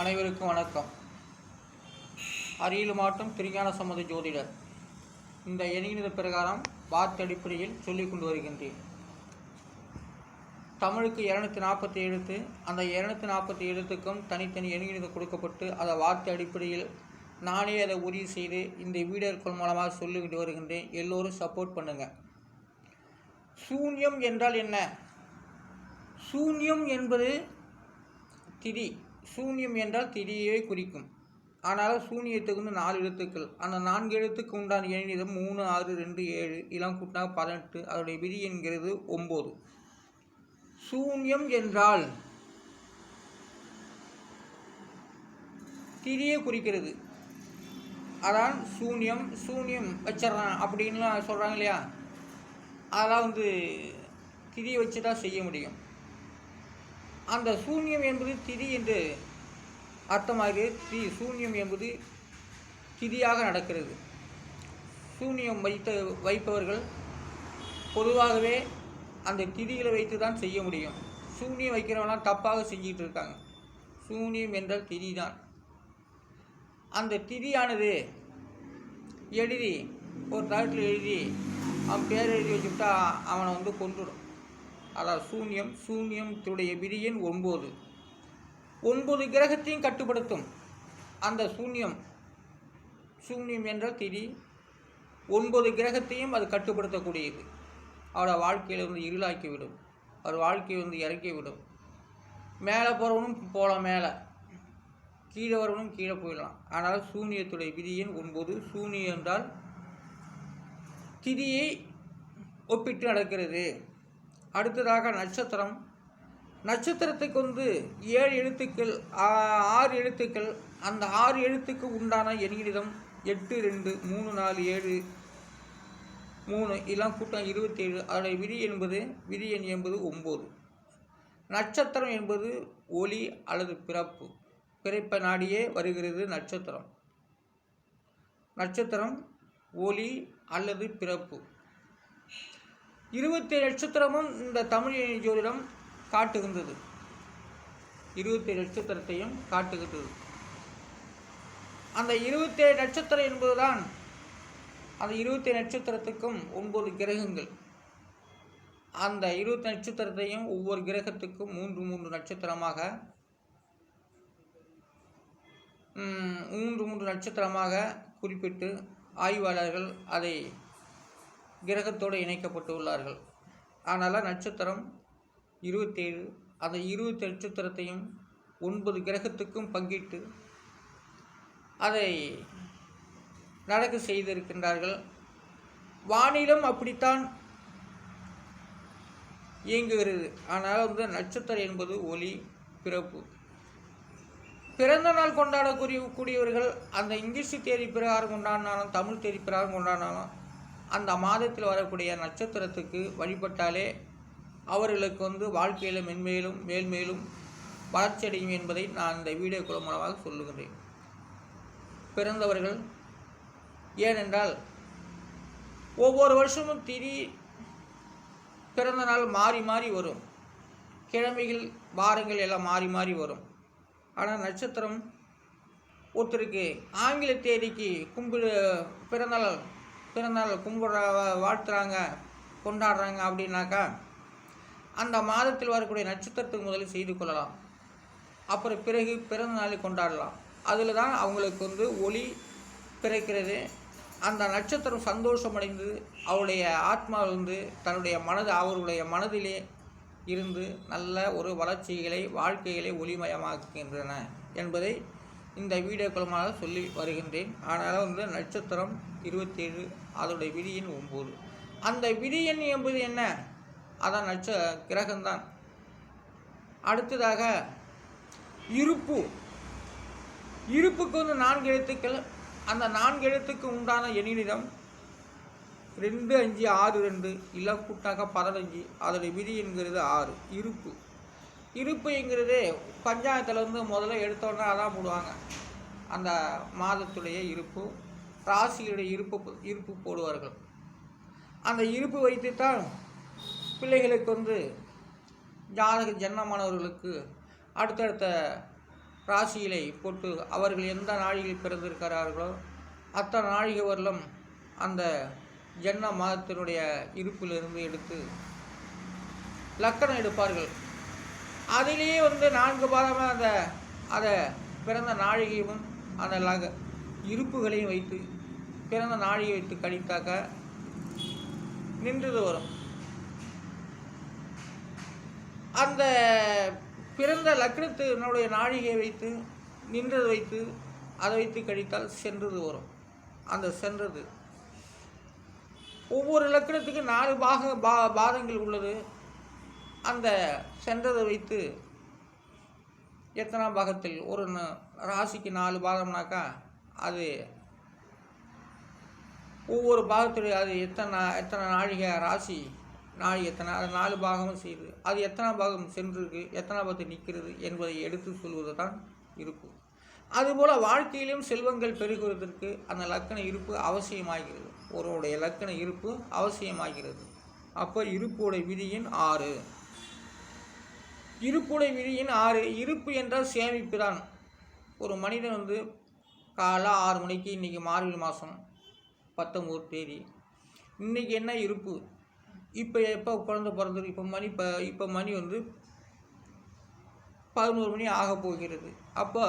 அனைவருக்கும் வணக்கம். அரியலு மாவட்டம் திருஞான சம்மத ஜோதிடர். இந்த எண்ணினது பிரகாரம் வார்த்தை அடிப்படையில் சொல்லிக் கொண்டு வருகின்றேன். தமிழுக்கு இரநூத்தி நாற்பத்தி எழுத்து அந்த இரநூத்தி நாற்பத்தி எழுத்துக்கும் தனித்தனி எண்ணினது கொடுக்கப்பட்டு அதை வார்த்தை அடிப்படையில் நானே அதை உறுதி செய்து இந்த வீடியோக்கள் மூலமாக சொல்லிக்கிட்டு வருகின்றேன். எல்லோரும் சப்போர்ட் பண்ணுங்கள் சூன்யம் என்றால் என்ன? சூன்யம் என்பது திதி. சூன்யம் என்றால் திதியை குறிக்கும். ஆனால் சூன்யத்துக்கு வந்து நாலு எழுத்துக்கள். அந்த நான்கு எழுத்துக்கு உண்டான எண்ணிதம் மூணு ஆறு ரெண்டு ஏழு இளம் கூட்டினா பதினெட்டு அதோடைய விதி என்கிறது ஒம்பது. சூன்யம் என்றால் திரியை குறிக்கிறது. அதான் சூன்யம் சூன்யம் வச்சிட்றான் அப்படின்லாம் சொல்கிறாங்க இல்லையா? அதெல்லாம் வந்து திரியை வச்சு தான் செய்ய முடியும். அந்த சூன்யம் என்பது திதி என்று அர்த்தமாகிறது. தி சூன்யம் என்பது திதியாக நடக்கிறது. சூன்யம் வைத்த வைப்பவர்கள் பொதுவாகவே அந்த திதிகளை வைத்து தான் செய்ய முடியும். சூன்யம் வைக்கிறவங்களாம் தப்பாக செஞ்சிகிட்டு இருக்காங்க. சூன்யம் என்றால் திதி தான் அந்த திதியானது எழுதி ஒரு தகட்டில் எழுதி அவன் பேர் எழுதி வச்சுட்டா அவனை வந்து கொண்டுடும் அதாவது சூன்யம் சூன்யத்துடைய விதியின் ஒன்பது. ஒன்பது கிரகத்தையும் கட்டுப்படுத்தும். அந்த சூன்யம் சூன்யம் என்றால் திரி ஒன்பது கிரகத்தையும் அது கட்டுப்படுத்தக்கூடியது. அவரோட வாழ்க்கையில் வந்து இருளாக்கி விடும் அவர் வாழ்க்கையை வந்து இறக்கி விடும் மேலே போகிறவனும் போகலாம் மேலே. கீழே வரவனும் கீழே போயிடலாம். ஆனால் சூனியத்துடைய விதியின் ஒன்பது சூனியம் என்றால் திதியை ஒப்பிட்டு நடக்கிறது. அடுத்ததாக நட்சத்திரம். நட்சத்திரத்துக்கு வந்து ஏழு எழுத்துக்கள் ஆறு எழுத்துக்கள். அந்த ஆறு எழுத்துக்கு உண்டான எண்ணிடம் எட்டு ரெண்டு மூணு நாலு ஏழு மூணு இதெல்லாம் கூட்டம் இருபத்தேழு. அதோடைய விதி என்பது விதி எண் என்பது ஒம்பது. நட்சத்திரம் என்பது ஒளி அல்லது பிறப்பு. பிறப்ப நாடியே வருகிறது நட்சத்திரம். நட்சத்திரம் ஒளி அல்லது பிறப்பு. இருபத்தேழு நட்சத்திரமும் இந்த தமிழ் ஜோதிடம் காட்டுகின்றது. இருபத்தேழு நட்சத்திரத்தையும் காட்டுகின்றது. அந்த இருபத்தேழு நட்சத்திரம் என்பதுதான் அந்த இருபத்தேழு நட்சத்திரத்துக்கும் ஒன்பது கிரகங்கள். அந்த இருபத்தி நட்சத்திரத்தையும் ஒவ்வொரு கிரகத்துக்கும் மூன்று மூன்று நட்சத்திரமாக மூன்று மூன்று நட்சத்திரமாக குறிப்பிட்டு ஆய்வாளர்கள் அதை கிரகத்தோடு இணைக்கப்பட்டு உள்ளார்கள். ஆனால் நட்சத்திரம் இருபத்தேழு. அந்த இருபத்தி நட்சத்திரத்தையும் ஒன்பது கிரகத்துக்கும் பங்கிட்டு அதை நடக்க செய்திருக்கின்றார்கள். வானிலம் அப்படித்தான் இயங்குகிறது. ஆனால் வந்து நட்சத்திரம் என்பது ஒளி பிறப்பு. பிறந்த நாள் கொண்டாடக்கூடிய கூடியவர்கள் அந்த இங்கிலீஷ் தேதி பிரகாரம் கொண்டாடினாலும் தமிழ் தேதி பிரகாரம் கொண்டாடினாலும் அந்த மாதத்தில் வரக்கூடிய நட்சத்திரத்துக்கு வழிபட்டாலே அவர்களுக்கு வந்து வாழ்க்கையில் மென்மேலும் மேல்மேலும் வளர்ச்சியடையும் என்பதை நான் இந்த வீடியோ மூலமாக சொல்லுகிறேன் பிறந்தவர்கள் ஏனென்றால் ஒவ்வொரு வருஷமும் திதி பிறந்த நாள் மாறி மாறி வரும். கிழமைகள் வாரங்கள் எல்லாம் மாறி மாறி வரும். ஆனால் நட்சத்திரம் ஒருத்தருக்கு ஆங்கில தேதிக்கு கும்பிடு பிறந்தநாள் பிறந்தநாள் கும்பிட்ற வாழ்த்துறாங்க கொண்டாடுறாங்க அப்படின்னாக்கா அந்த மாதத்தில் வரக்கூடிய நட்சத்திரத்துக்கு முதலில் செய்து கொள்ளலாம். அப்புறம் பிறகு பிறந்த நாளை கொண்டாடலாம். அதில் தான் அவங்களுக்கு வந்து ஒளி பிறக்கிறது. அந்த நட்சத்திரம் சந்தோஷமடைந்து அவருடைய ஆத்மா வந்து தன்னுடைய மனது அவருடைய மனதிலே இருந்து நல்ல ஒரு வளர்ச்சிகளை வாழ்க்கைகளை ஒளிமயமாக்குகின்றன என்பதை இந்த வீடியோ மூலமாக சொல்லி வருகின்றேன். ஆனால் வந்து நட்சத்திரம் இருபத்தேழு அதோடைய விதியின் ஒம்பது. அந்த விதி என்பது என்ன? அதான் நட்ச கிரகம்தான். அடுத்ததாக இருப்பு. இருப்புக்கு வந்து நான்கு எழுத்துக்கள். அந்த நான்கு எழுத்துக்கு உண்டான எண்ணிடம் ரெண்டு அஞ்சு ஆறு ரெண்டு இல்லை கூட்டாக பதினஞ்சு அதோடைய விதி என்கிறது ஆறு இருப்பு. இருப்பு என்கிறது பஞ்சாயத்தில் வந்து முதல்ல எடுத்தோன்னே அதான் போடுவாங்க. அந்த மாதத்துடைய இருப்பு. ராசியுடைய இருப்பு இருப்பு போடுவார்கள். அந்த இருப்பு வைத்துத்தான் பிள்ளைகளுக்கு வந்து ஜாதக ஜன்மமானவர்களுக்கு அடுத்தடுத்த ராசியிலை போட்டு அவர்கள் எந்த நாழிகையில் பிறந்திருக்கிறார்களோ அத்தனை நாழிகை வரலும் அந்த ஜன்ன மாதத்தினுடைய இருப்பிலிருந்து எடுத்து லக்கணம் எடுப்பார்கள். அதிலேயே வந்து நான்கு பாதமாக அந்த அதை பிறந்த நாழிகையும் அந்த லக இருப்புகளையும் வைத்து பிறந்த நாழிகை வைத்து கழித்தாக்க நின்றது வரும். அந்த பிறந்த லக்னத்தினுடைய நாழிகையை வைத்து நின்றது வைத்து அதை வைத்து கழித்தால் சென்றது வரும். அந்த சென்றது. ஒவ்வொரு லக்கணத்துக்கு நாலு பாக பா பாதங்கள் உள்ளது. அந்த சென்றதை வைத்து எத்தனாம் பாகத்தில் ஒரு ராசிக்கு நாலு பாதம்னாக்கா அது ஒவ்வொரு பாகத்துடைய அது எத்தனை எத்தனை நாழிகை ராசி நாழி எத்தனை அது நாலு பாகமும் செய்யுது. அது எத்தனை பாகம் சென்றிருக்கு எத்தனை பாகத்து நிற்கிறது என்பதை எடுத்து சொல்வது தான் இருப்பு. அதுபோல் வாழ்க்கையிலும் செல்வங்கள் பெருகுவதற்கு அந்த லக்கண இருப்பு அவசியமாகிறது. ஒருவருடைய லக்கண இருப்பு அவசியமாகிறது. அப்போ இருப்புடைய விதியின் ஆறு. இருப்புடைய விதியின் ஆறு. இருப்பு என்றால் சேமிப்பு தான். ஒரு மனிதன் வந்து காலை ஆறு மணிக்கு இன்றைக்கி மார்கழி மாதம் பத்தொம்போது தேதி. இன்றைக்கி என்ன இருப்பு? இப்போ எப்போ குழந்த பிறந்தது இப்போ மணி இப்போ இப்போ மணி வந்து பதினோரு மணி ஆக போகிறது. அப்போ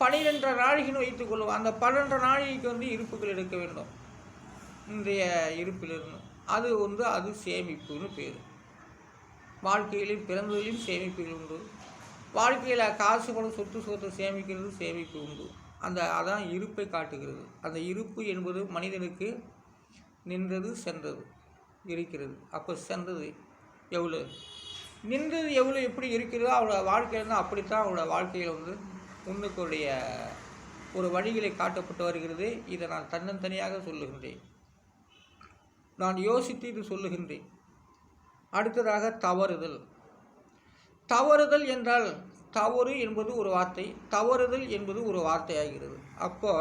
பனிரெண்டரை நாழிகைன்னு வைத்துக்கொள்வோம் அந்த பன்னெண்டரை நாழிகைக்கு வந்து இருப்புகள் எடுக்க வேண்டும். இன்றைய இருப்பிலிருந்து. அது வந்து அது சேமிப்புன்னு பேர். வாழ்க்கையிலும் பிறந்ததிலும் சேமிப்புகள் உண்டு. வாழ்க்கையில் காசு கூட சொத்து சொத்தை சேமிக்கிறது சேமிப்பு உண்டு. அந்த அதான் இருப்பை காட்டுகிறது. அந்த இருப்பு என்பது மனிதனுக்கு நின்றது சென்றது இருக்கிறது. அப்போ சென்றது எவ்வளோ நின்றது எவ்வளோ எப்படி இருக்கிறதோ அவளோட வாழ்க்கையில் அப்படித்தான் அவளோட வாழ்க்கையில் வந்து முன்னுக்குடைய ஒரு வழிகளை காட்டப்பட்டு வருகிறது. இதை நான் தன்னந்தனியாக சொல்லுகின்றேன். நான் யோசித்து இது சொல்லுகின்றேன். அடுத்ததாக தவறுதல். தவறுதல் என்றால் தவறு என்பது ஒரு வார்த்தை தவறுதல் என்பது ஒரு வார்த்தையாகிறது. அப்போ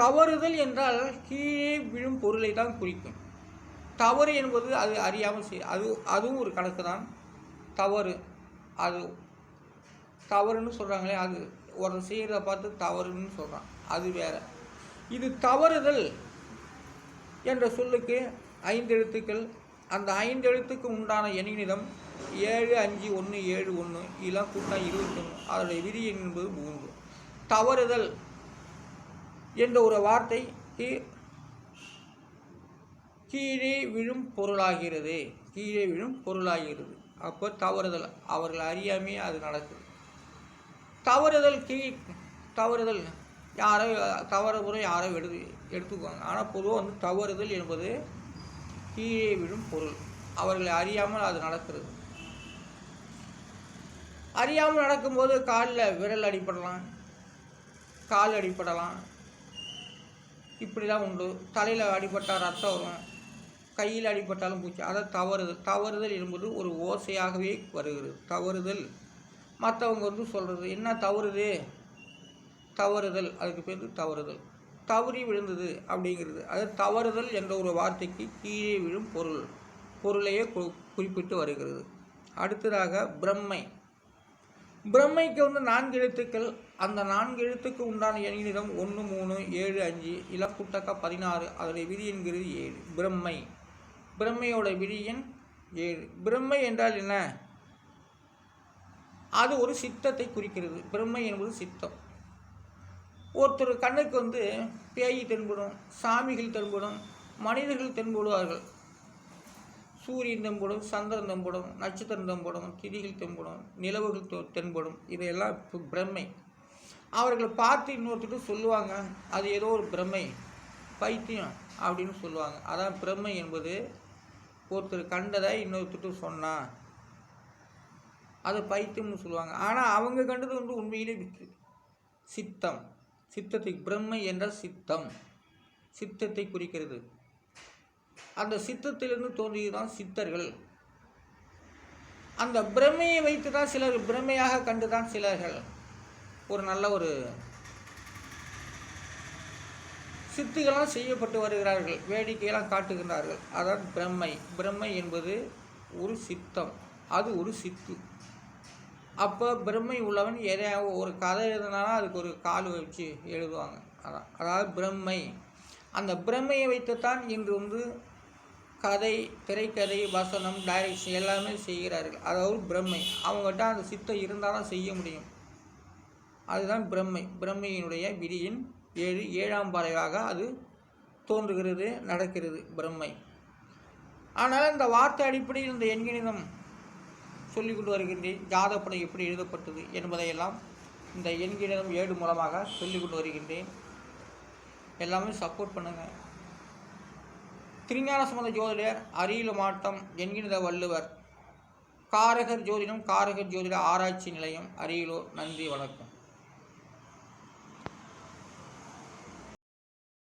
தவறுதல் என்றால் கீழே விழும் பொருளை தான் குறிக்கும். தவறு என்பது அது அறியாமல் செய் அது அதுவும் ஒரு கணக்கு தான். தவறு அது தவறுன்னு சொல்கிறாங்களே அது ஒரு செய்கிறத பார்த்து தவறுன்னு சொல்கிறான் அது வேற. இது தவறுதல் என்ற சொல்லுக்கு ஐந்து எழுத்துக்கள். அந்த ஐந்து எழுத்துக்கு உண்டான எண்ணிடம் ஏழு அஞ்சு ஒன்று ஏழு ஒன்று இதெல்லாம் கூட்டினா இருபத்தொன்று அதனுடைய விதி எண் என்பது மூன்று. தவறுதல் என்ற ஒரு வார்த்தைக்கு கீழே விழும் பொருளாகிறது. கீழே விழும் பொருளாகிறது. அப்போ தவறுதல் அவர்கள் அறியாமே அது நடக்குது. தவறுதல் கீ தவறுதல் யாரோ தவறுமுறை யாரோ எடுத்து எடுத்துக்குவாங்க. ஆனால் பொதுவாக வந்து தவறுதல் என்பது கீழே விழும் பொருள். அவர்களை அறியாமல் அது நடக்கிறது. அறியாமல் நடக்கும்போது காலில் விரல் அடிப்படலாம் கால் அடிப்படலாம் இப்படிலாம் உண்டு. தலையில் அடிபட்டால் ரத்தம் வரும். கையில் அடிபட்டாலும் பூச்சி. அதை தவறுதல் தவறுதல் என்பது ஒரு ஓசையாகவே வருகிறது. தவறுதல். மற்றவங்க வந்து சொல்கிறது என்ன தவறுது? தவறுதல். அதுக்கு பேர் தவறுதல். தவறி விழுந்தது அப்படிங்கிறது. அது தவறுதல் என்ற ஒரு வார்த்தைக்கு கீழே விழும் பொருள். பொருளையே கு- குறிப்பிட்டு வருகிறது. அடுத்ததாக பிரம்மை. பிரம்மைக்கு வந்து நான்கு எழுத்துக்கள் அந்த நான்கு எழுத்துக்கு உண்டான எண்ணிடம் ஒன்று மூணு ஏழு அஞ்சு இலக்குட்டக்க பதினாறு அதோடைய விதி என்கிறது ஏழு. பிரம்மை. பிரம்மையோட விதி எண் ஏழு. பிரம்மை என்றால் என்ன? அது ஒரு சித்தத்தை குறிக்கிறது. பிரம்மை என்பது சித்தம். ஒருத்தர் கண்ணுக்கு வந்து பேய் தென்படும் சாமிகள் தென்படும் மனிதர்கள் தென்படுவார்கள். சூரியன் தென்படும் சந்திரன் தென்படும் நட்சத்திரம் தென்படும் திதிகள் தென்படும் நிலவுகள் தென்படும். இதையெல்லாம் பிரம்மை. அவர்களை பார்த்து இன்னொருத்தர் சொல்லுவாங்க அது ஏதோ ஒரு பிரம்மை பைத்தியம் அப்படின்னு சொல்லுவாங்க. அதான் பிரம்மை என்பது ஒருத்தர் கண்டதை இன்னொருத்தர் சொன்னால் அது பைத்தியம்னு சொல்லுவாங்க. ஆனால் அவங்க கண்டது வந்து உண்மையிலே சித்தம். சித்தத்தை பிரம்மை என்ற சித்தம். சித்தத்தை குறிக்கிறது. அந்த சித்தத்திலிருந்து தோன்றியதுதான் சித்தர்கள். அந்த பிரமையை வைத்து தான் சிலர் பிரமையாக கண்டு தான் சிலர்கள். ஒரு நல்ல ஒரு சித்துகளாம் செய்யப்பட்டு வருகிறார்கள். வேடிக்கையெல்லாம் காட்டுகின்றார்கள். அதான் பிரம்மை. பிரம்மை என்பது ஒரு சித்தம். அது ஒரு சித்து. அப்போ பிரம்மை உள்ளவன் எதை ஒரு கதை எழுதுனாலும் அதுக்கு ஒரு கால் வச்சு எழுதுவாங்க. அதான். அதாவது பிரம்மை. அந்த பிரம்மையை வைத்துத்தான் இன்று வந்து கதை திரைக்கதை வசனம் டைரக்ஷன் எல்லாமே செய்கிறார்கள். அதாவது பிரம்மை. அவங்ககிட்ட அந்த சித்தம் இருந்தால் தான் செய்ய முடியும். அதுதான் பிரம்மை. பிரம்மையினுடைய விதியின் ஏழு ஏழாம் பறவையாக அது தோன்றுகிறது நடக்கிறது பிரம்மை. ஆனால் இந்த வார்த்தை அடிப்படையில் இந்த எண்கணிதம் சொல்லிக் கொண்டு வருகின்றேன். ஜாதப்படம் எப்படி எழுதப்பட்டது என்பதையெல்லாம் இந்த எண்கணிதம் ஏடு மூலமாக சொல்லிக் கொண்டு வருகின்றேன். எல்லாமே சப்போர்ட் பண்ணுங்கள் திருஞான சம்பந்த ஜோதிடர் அரியலு மாட்டம் என்கின்ற வள்ளுவர். காரகர் ஜோதிடம் காரகர் ஜோதிட ஆராய்ச்சி நிலையம் அரியலூர். நன்றி வணக்கம்.